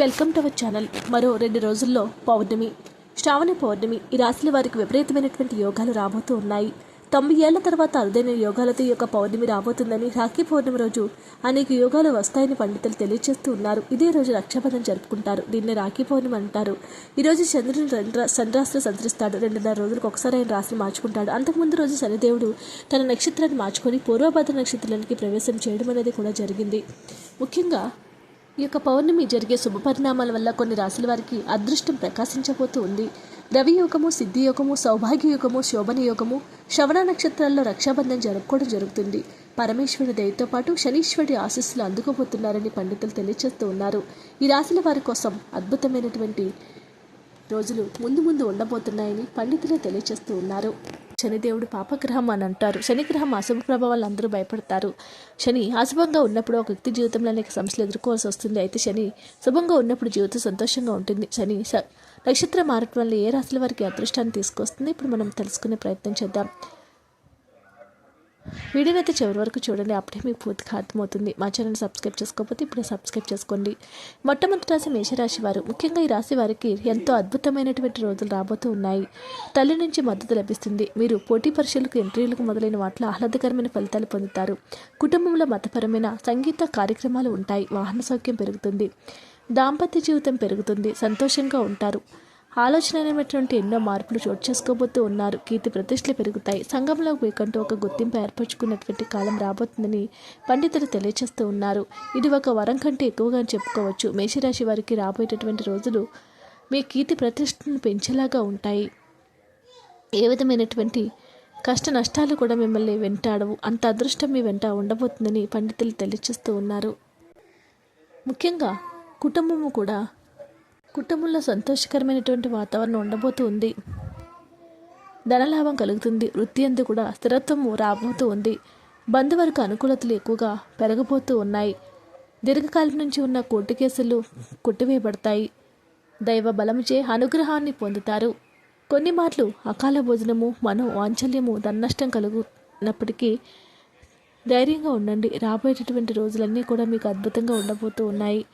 Welcome to our channel. మరో రెండు రోజుల్లో పౌర్ణమి. శ్రావణ పౌర్ణమి. ఈ రాశుల వారికి విపరీతమైనటువంటి యోగాలు రాబోతూ ఉన్నాయి. తొంభై ఏళ్ళ తర్వాత అరుదైన యోగాలతో ఈ యొక్క పౌర్ణమి రాబోతుందని రాఖీ పౌర్ణమి రోజు అనేక యోగాలు వస్తాయని పండితులు తెలియజేస్తూ ఉన్నారు. ఇదే రోజు రక్షాబంధం జరుపుకుంటారు. దీన్ని రాఖీ పౌర్ణమి అంటారు. ఈరోజు చంద్రుని చంద్రుడు రెండు చంద్రాస్త్రం సంచరిస్తాడు. రెండున్నర రోజులకు ఒకసారి ఆయన రాశిని మార్చుకుంటాడు. అంతకుముందు రోజు శనిదేవుడు తన నక్షత్రాన్ని మార్చుకొని పూర్వభద్ర నక్షత్రానికి ప్రవేశం చేయడం అనేది కూడా జరిగింది. ముఖ్యంగా ఈ యొక్క పౌర్ణమి జరిగే శుభ పరిణామాల వల్ల కొన్ని రాశుల వారికి అదృష్టం ప్రకాశించబోతూ ఉంది. రవి యోగము సిద్ధి యోగము సౌభాగ్య యోగము శోభన యోగము శ్రవణ నక్షత్రాల్లో రక్షాబంధం జరుపుకోవడం జరుగుతుంది. పరమేశ్వరుడి దయతో పాటు శనీశ్వరుడి ఆశీస్సులు అందుకోబోతున్నారని పండితులు తెలియజేస్తూ ఉన్నారు. ఈ రాశుల వారి కోసం అద్భుతమైనటువంటి రోజులు ముందు ముందు ఉండబోతున్నాయని పండితులు తెలియజేస్తూ ఉన్నారు. శనిదేవుడు పాపగ్రహం అని అంటారు. శనిగ్రహం అశుభ ప్రభావాలు అందరూ భయపడతారు. శని అశుభంగా ఉన్నప్పుడు ఒక వ్యక్తి జీవితంలో అనేక సమస్యలు ఎదుర్కోవాల్సి వస్తుంది. అయితే శని శుభంగా ఉన్నప్పుడు జీవితం సంతోషంగా ఉంటుంది. శని నక్షత్రం మారటం వల్ల ఏ రాశుల వారికి అదృష్టాన్ని తీసుకొస్తుంది? ఇప్పుడు మనం తెలుసుకునే ప్రయత్నం చేద్దాం. వీడియోని అయితే చివరి వరకు చూడండి. అప్పుడే మీకు పూర్తిగా అర్థమవుతుంది. మా ఛానల్ సబ్స్క్రైబ్ చేసుకోకపోతే ఇప్పుడే సబ్స్క్రైబ్ చేసుకోండి. మొట్టమొదటి రాశి మేషరాశి వారు. ముఖ్యంగా ఈ రాశి వారికి ఎంతో అద్భుతమైనటువంటి రోజులు రాబోతూ ఉన్నాయి. తల్లి నుంచి మద్దతు లభిస్తుంది. మీరు పోటీ పరీక్షలకు ఎంట్రీలకు మొదలైన వాటిలో ఆహ్లాదకరమైన ఫలితాలు పొందుతారు. కుటుంబంలో మతపరమైన సంగీత కార్యక్రమాలు ఉంటాయి. వాహన సౌఖ్యం పెరుగుతుంది. దాంపత్య జీవితం పెరుగుతుంది. సంతోషంగా ఉంటారు. ఆలోచనమైనటువంటి ఎన్నో మార్పులు చోటు చేసుకోబోతూ ఉన్నారు. కీర్తి ప్రతిష్టలు పెరుగుతాయి. సంఘంలో మీకంటూ ఒక గుర్తింపు ఏర్పరచుకున్నటువంటి కాలం రాబోతుందని పండితులు తెలియచేస్తూ ఉన్నారు. ఇది ఒక వరం కంటే ఎక్కువగా చెప్పుకోవచ్చు. మేషరాశి వారికి రాబోయేటటువంటి రోజులు మీ కీర్తి ప్రతిష్టను పెంచేలాగా ఉంటాయి. ఏ విధమైనటువంటి కష్ట నష్టాలు కూడా మిమ్మల్ని వెంటాడవు. అంత అదృష్టం మీ వెంట ఉండబోతుందని పండితులు తెలియచేస్తూ ఉన్నారు. ముఖ్యంగా కుటుంబము కూడా కుటుంబంలో సంతోషకరమైనటువంటి వాతావరణం ఉండబోతూ ఉంది. ధనలాభం కలుగుతుంది. వృత్తి అందు కూడా స్థిరత్వం రాబోతూ ఉంది. బంధువర్గ అనుకూలతలు ఎక్కువగా పెరగబోతూ ఉన్నాయి. దీర్ఘకాలం నుంచి ఉన్న కోర్టు కేసులు కొట్టివేయబడతాయి. దైవ బలముచే అనుగ్రహాన్ని పొందుతారు. కొన్ని మాటలు అకాల భోజనము మనో వాంఛల్యము ధననష్టం కలుగునప్పటికీ ధైర్యంగా ఉండండి. రాబోయేటటువంటి రోజులన్నీ కూడా మీకు అద్భుతంగా ఉండబోతూ ఉన్నాయి.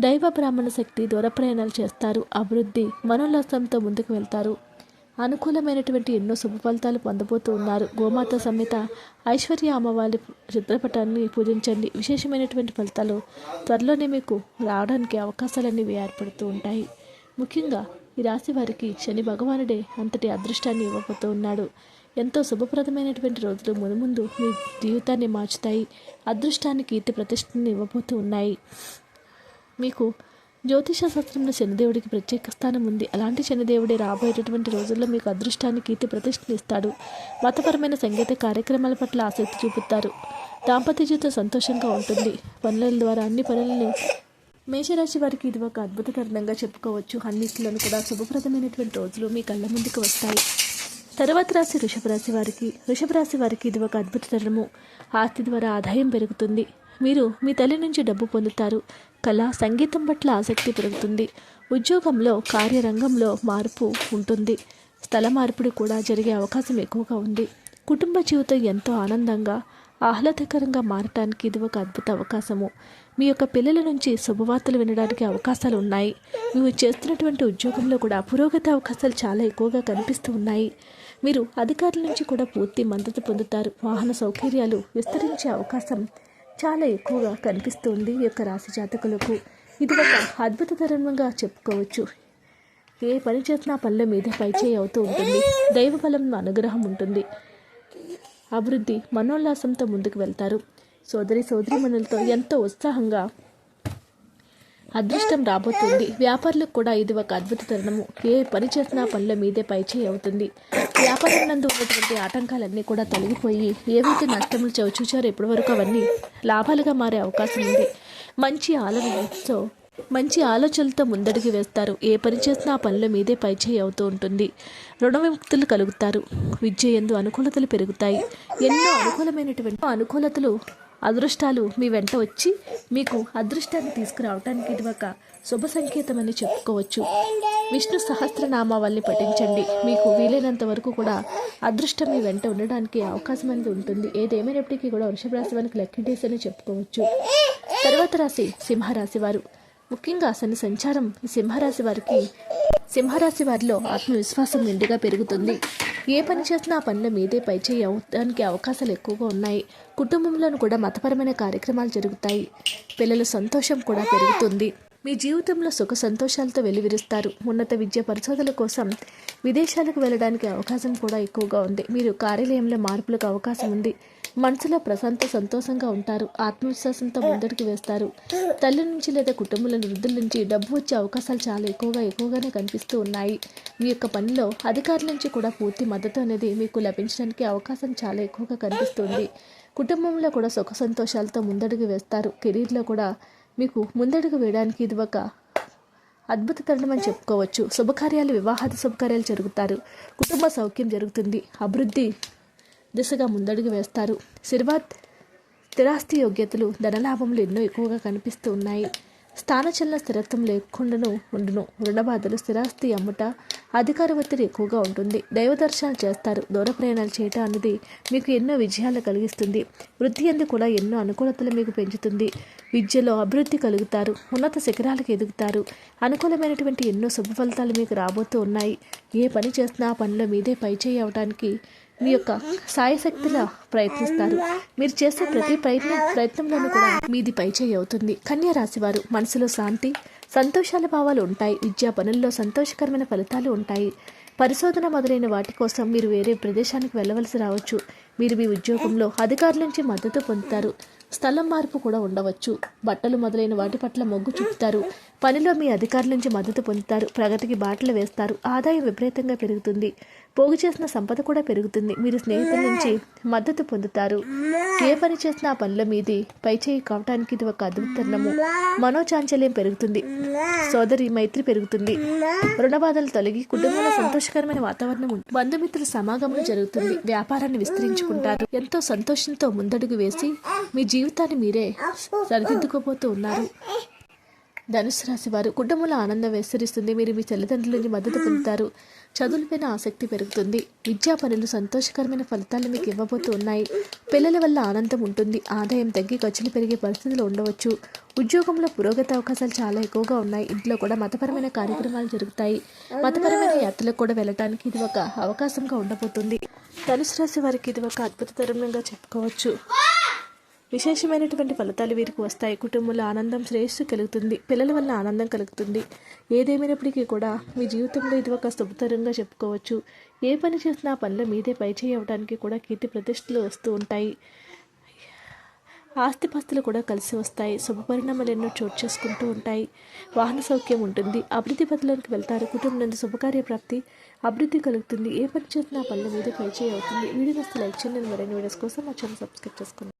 దైవ బ్రాహ్మణ శక్తి దూర ప్రయాణాలు చేస్తారు. అభివృద్ధి మనోల్లాసంతో ముందుకు వెళ్తారు. అనుకూలమైనటువంటి ఎన్నో శుభ ఫలితాలు పొందబోతూ ఉన్నారు. గోమాత సమేత ఐశ్వర్య అమ్మవారి చిత్రపటాన్ని పూజించండి. విశేషమైనటువంటి ఫలితాలు త్వరలోనే మీకు రావడానికి అవకాశాలన్నీ ఏర్పడుతూ ఉంటాయి. ముఖ్యంగా ఈ రాశి వారికి శని భగవానుడే అంతటి అదృష్టాన్ని ఇవ్వబోతూ ఉన్నాడు. ఎంతో శుభప్రదమైనటువంటి రోజులు మునుముందు మీ జీవితాన్ని మార్చుతాయి. అదృష్టాన్ని కీర్తి ప్రతిష్టని ఇవ్వబోతూ ఉన్నాయి. మీకు జ్యోతిషశాస్త్రంలో శనిదేవుడికి ప్రత్యేక స్థానం ఉంది. అలాంటి శనిదేవుడే రాబోయేటటువంటి రోజుల్లో మీకు అదృష్టాన్ని కీర్తి ప్రతిష్టని ఇస్తాడు. మతపరమైన సంగీత కార్యక్రమాల పట్ల ఆసక్తి చూపుతారు. దాంపత్య జీవితం సంతోషంగా ఉంటుంది. పనుల ద్వారా అన్ని పనులను మేషరాశి వారికి ఇది ఒక అద్భుత తరుణంగా చెప్పుకోవచ్చు. అన్నింటిలోనూ కూడా శుభప్రదమైనటువంటి రోజులు మీ కళ్ళ ముందుకు వస్తాయి. తర్వాత రాశి వృషభ రాశి వారికి వృషభ రాశి వారికి ఇది ఒక అద్భుత తరుణము. ఆస్తి ద్వారా ఆదాయం పెరుగుతుంది. మీరు మీ తల్లి నుంచి డబ్బు పొందుతారు. కళ సంగీతం పట్ల ఆసక్తి పెరుగుతుంది. ఉద్యోగంలో కార్యరంగంలో మార్పు ఉంటుంది. స్థల మార్పిడి కూడా జరిగే అవకాశం ఎక్కువగా ఉంది. కుటుంబ జీవితం ఎంతో ఆనందంగా ఆహ్లాదకరంగా మారటానికి ఇది ఒక అద్భుత అవకాశము. మీ యొక్క పిల్లల నుంచి శుభవార్తలు వినడానికి అవకాశాలు ఉన్నాయి. మీరు చేస్తున్నటువంటి ఉద్యోగంలో కూడా పురోగతి అవకాశాలు చాలా ఎక్కువగా కనిపిస్తూ ఉన్నాయి. మీరు అధికారుల నుంచి కూడా పూర్తి మద్దతు పొందుతారు. వాహన సౌకర్యాలు విస్తరించే అవకాశం చాలా ఎక్కువగా కనిపిస్తుంది ఈ యొక్క రాశి జాతకులకు. ఇది ఒక అద్భుతకరంగా చెప్పుకోవచ్చు. ఏ పని చేసినా పనుల మీద పైచేయి అవుతూ ఉంటుంది. దైవ బలం అనుగ్రహం ఉంటుంది. అభివృద్ధి మనోల్లాసంతో ముందుకు వెళ్తారు. సోదరి సోదరి మనులతో ఎంతో ఉత్సాహంగా అదృష్టం రాబోతుంది. వ్యాపారులకు కూడా ఇది ఒక అద్భుత తరుణము. ఏ పని చేసినా పనుల మీదే పైచేయి అవుతుంది. వ్యాపారం నందు ఉన్నటువంటి ఆటంకాలన్నీ కూడా తొలగిపోయి ఏవైతే నష్టములు చవిచూచారో ఇప్పటి వరకు అవన్నీ లాభాలుగా మారే అవకాశం ఉంది. మంచి ఆలోచనతో మంచి ఆలోచనలతో ముందడిగి వేస్తారు. ఏ పని చేసినా ఆ పనుల మీదే పైచేయి అవుతూ ఉంటుంది. రుణ విముక్తులు కలుగుతారు. విద్య ఎందు అనుకూలతలు పెరుగుతాయి. ఎన్నో అనుకూలమైనటువంటి అనుకూలతలు అదృష్టాలు మీ వెంట వచ్చి మీకు అదృష్టాన్ని తీసుకురావడానికి ఇది ఒక శుభ సంకేతం అని చెప్పుకోవచ్చు. విష్ణు సహస్రనామావల్ని పఠించండి. మీకు వీలైనంత వరకు కూడా అదృష్టం మీ వెంట ఉండడానికి అవకాశం అనేది ఉంటుంది. ఏదేమైనప్పటికీ కూడా వృషభ రాశి వారికి లక్కీ అని చెప్పుకోవచ్చు. తర్వాత రాశి సింహరాశి వారు. ముఖ్యంగా శని సంచారం ఈ సింహరాశి వారికి సింహరాశి వారిలో ఆత్మవిశ్వాసం నిండుగా పెరుగుతుంది. ఏ పని చేసినా ఆ పనుల మీదే పైచేయి అవడానికి అవకాశాలు ఎక్కువగా ఉన్నాయి. కుటుంబంలోనూ కూడా మతపరమైన కార్యక్రమాలు జరుగుతాయి. పిల్లల సంతోషం కూడా పెరుగుతుంది. మీ జీవితంలో సుఖ సంతోషాలతో వెలువిరుస్తారు. ఉన్నత విద్య పరిశోధనల కోసం విదేశాలకు వెళ్ళడానికి అవకాశం కూడా ఎక్కువగా ఉంది. మీరు కార్యాలయంలో మార్పులకు అవకాశం ఉంది. మనసులో ప్రశాంత సంతోషంగా ఉంటారు. ఆత్మవిశ్వాసంతో ముందడుగు వేస్తారు. తల్లి నుంచి లేదా కుటుంబంలో వృద్ధుల నుంచి డబ్బు వచ్చే అవకాశాలు చాలా ఎక్కువగా ఎక్కువగానే కనిపిస్తూ ఉన్నాయి. మీ యొక్క పనిలో అధికారుల నుంచి కూడా పూర్తి మద్దతు అనేది మీకు లభించడానికి అవకాశం చాలా ఎక్కువగా కనిపిస్తుంది. కుటుంబంలో కూడా సుఖ సంతోషాలతో ముందడుగు వేస్తారు. కెరీర్లో కూడా మీకు ముందడుగు వేయడానికి ఇది ఒక అద్భుత తరుణం అని చెప్పుకోవచ్చు. శుభకార్యాలు వివాహాది శుభకార్యాలు జరుగుతారు. కుటుంబ సౌఖ్యం జరుగుతుంది. అభివృద్ధి దిశగా ముందడుగు వేస్తారు. సిర్వాత్ స్థిరాస్తి యోగ్యతలు ధనలాభములు ఎన్నో ఎక్కువగా కనిపిస్తూ ఉన్నాయి. స్థానచలన స్థిరత్వం లేకుండాను ఉండును. రుణబాధలు స్థిరాస్తి అమ్ముట అధికార ఒత్తిడి ఎక్కువగా ఉంటుంది. దైవ దర్శనాలు చేస్తారు. దూర ప్రయాణాలు చేయటం అనేది మీకు ఎన్నో విజయాలు కలిగిస్తుంది. వృద్ధి అందు కూడా ఎన్నో అనుకూలతలు మీకు పెంచుతుంది. విద్యలో అభివృద్ధి కలుగుతారు. ఉన్నత శిఖరాలకు ఎదుగుతారు. అనుకూలమైనటువంటి ఎన్నో శుభ ఫలితాలు మీకు రాబోతూ ఉన్నాయి. ఏ పని చేసినా ఆ పనిలో మీదే పైచేయి అవడానికి మీ యొక్క సాయశక్తిలా ప్రయత్నిస్తారు. మీరు చేసే ప్రతి ప్రయత్నం ప్రయత్నంలోనూ కూడా మీది పైచేయి అవుతుంది. కన్యా రాశి వారు మనసులో శాంతి సంతోషాల భావాలు ఉంటాయి. విద్యా పనుల్లో సంతోషకరమైన ఫలితాలు ఉంటాయి. పరిశోధన మొదలైన వాటి కోసం మీరు వేరే ప్రదేశానికి వెళ్ళవలసి రావచ్చు. మీరు మీ ఉద్యోగంలో అధికారుల నుంచి మద్దతు పొందుతారు. స్థలం మార్పు కూడా ఉండవచ్చు. బట్టలు మొదలైన వాటి పట్ల మొగ్గు చూపుతారు. పనిలో మీ అధికారుల నుంచి మద్దతు పొందుతారు. ప్రగతికి బాటలు వేస్తారు. ఆదాయం విపరీతంగా పెరుగుతుంది. పోగు చేసిన సంపద కూడా పెరుగుతుంది. మీరు స్నేహితుల నుంచి మద్దతు పొందుతారు. ఏ పని చేసినా ఆ పనుల మీది. పైచేయి కావటానికి ఇది ఒక అద్భుతరణము మనోచాంచల్యం పెరుగుతుంది. సోదరి మైత్రి పెరుగుతుంది. రుణబాధలు తొలగి కుటుంబంలో సంతోషకరమైన వాతావరణం ఉంటుంది. బంధుమిత్రుల సమాగమం జరుగుతుంది. వ్యాపారాన్ని విస్తరించుకుంటారు. ఎంతో సంతోషంతో ముందడుగు వేసి మీ జీవితం జీవితాన్ని మీరే సరిదిద్దుకోబోతూ ఉన్నారు. ధనుసు రాశి వారు కుటుంబంలో ఆనందం విస్తరిస్తుంది. మీరు మీ తల్లిదండ్రుల నుంచి మద్దతు పొందుతారు. చదువులపైన ఆసక్తి పెరుగుతుంది. విద్యా పనులు సంతోషకరమైన ఫలితాలు మీకు ఇవ్వబోతూ ఉన్నాయి. పిల్లల వల్ల ఆనందం ఉంటుంది. ఆదాయం తగ్గి ఖర్చులు పెరిగే పరిస్థితులు ఉండవచ్చు. ఉద్యోగంలో పురోగతి అవకాశాలు చాలా ఎక్కువగా ఉన్నాయి. ఇంట్లో కూడా మతపరమైన కార్యక్రమాలు జరుగుతాయి. మతపరమైన యాత్రలకు కూడా వెళ్ళడానికి ఇది ఒక అవకాశంగా ఉండబోతుంది. ధనుసు రాశి వారికి ఇది ఒక అద్భుత తరుణంగా చెప్పుకోవచ్చు. విశేషమైనటువంటి ఫలితాలు వీరికి వస్తాయి. కుటుంబంలో ఆనందం శ్రేయస్సు కలుగుతుంది. పిల్లల వల్ల ఆనందం కలుగుతుంది. ఏదేమైనప్పటికీ కూడా మీ జీవితంలో ఇది ఒక శుభతరంగా చెప్పుకోవచ్చు. ఏ పని చేసినా పనిలో మీదే పైచేయి అవ్వడానికి కూడా కీర్తి ప్రతిష్టలు వస్తూ ఉంటాయి. ఆస్తిపాస్తులు కూడా కలిసి వస్తాయి. శుభ పరిణామాలు ఎన్నో చోటు చేసుకుంటూ ఉంటాయి. వాహన సౌఖ్యం ఉంటుంది. అభివృద్ధి పథంలోకి వెళ్తారు. కుటుంబం నుండి శుభకార్య ప్రాప్తి అభివృద్ధి కలుగుతుంది. ఏ పని చేసినా పనుల మీద పైచేయి అవుతుంది. వీడియో వస్తే లైక్ చేయండి. మరిన్ని వీడియోస్ కోసం మా ఛానల్ సబ్స్క్రైబ్ చేసుకోండి.